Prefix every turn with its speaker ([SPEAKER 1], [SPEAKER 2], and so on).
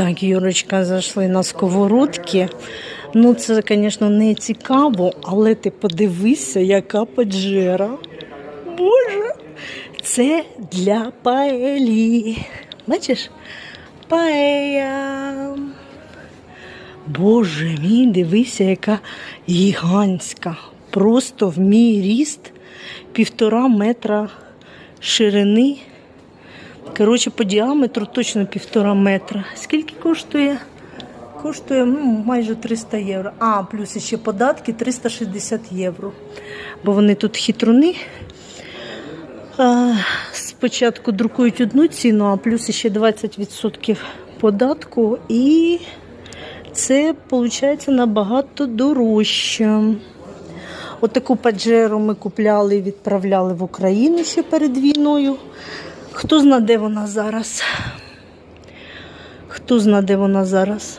[SPEAKER 1] Так, Юрочка, зайшли на сковородки. Ну, це, звісно, не цікаво, але ти подивися, яка поджера. Боже, це для паелі. Бачиш? Паея. Боже мій, дивися, яка гігантська. Просто в мій ріст півтора метра ширини. Коротше, по діаметру точно півтора метра. Скільки коштує? Коштує ну, майже 300 євро. А, плюс ще податки 360 євро. Бо вони тут хитруни. Спочатку друкують одну ціну, а плюс ще 20% податку. І це виходить набагато дорожче. Отаку паджеру ми купляли і відправляли в Україну ще перед війною. Хто знає, де вона зараз? Хто знає, де вона зараз?